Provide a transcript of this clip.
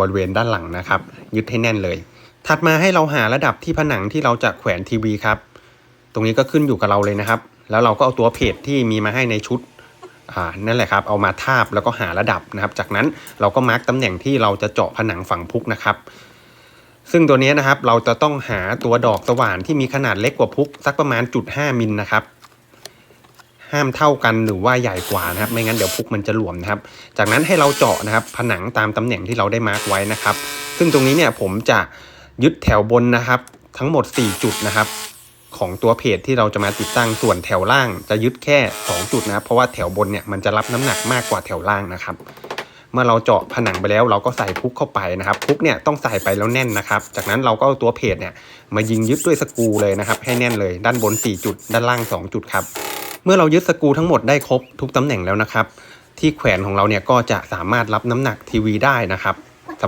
บริเวณด้านหลังนะครับ ยึดให้แน่นเลย ถัดมาให้เราหาระดับที่ผนังที่เราจะแขวนทีวีครับ ตรงนี้ก็ขึ้นอยู่กับเราเลยนะครับ แล้วเราก็เอาตัวเพจที่มีมาให้ในชุดนั่นแหละครับ เอามาทาบแล้วก็หาระดับนะครับ จากนั้นเราก็มาร์กตำแหน่งที่เราจะเจาะผนังฝั่งพุกนะครับ ซึ่งตัวนี้นะครับเราจะต้องหาตัวดอกสว่านที่มีขนาดเล็กกว่าพุกสักประมาณจุด5มิลนะครับ ห้ามเท่ากันหรือว่าใหญ่กว่านะครับ ไม่งั้นเดี๋ยวพุกมันจะหลวมนะครับ จากนั้นให้เราเจาะนะครับ ผนังตามตำแหน่งที่เราได้มาร์กไว้นะครับ ซึ่งตรงนี้เนี่ยผมจะยึดแถวบนนะครับ ทั้งหมด 4 จุดนะครับ ของตัวเพจที่เราจะมาติดตั้งส่วนแถวล่าง จะยึดแค่ 2 จุดนะครับ เพราะว่าแถวบนเนี่ยมันจะรับน้ำหนักมากกว่าแถวล่างนะครับเมื่อเราเจาะผนังไปแล้วเราก็ใส่พุกเข้าไปนะครับ พุกเนี่ยต้องใส่ไปแล้วแน่นนะครับ จากนั้นเราก็เอาตัวเพจเนี่ยมายิงยึดด้วยสกรูเลยนะครับ ให้แน่นเลยด้านบน 4 จุด ด้านล่าง 2 จุดครับ เมื่อเรายึดสกูทั้งหมดได้ครบทุกตำแหน่งแล้วนะครับ ที่แขวนของเราเนี่ยก็จะสามารถรับน้ำหนักทีวีได้นะครับ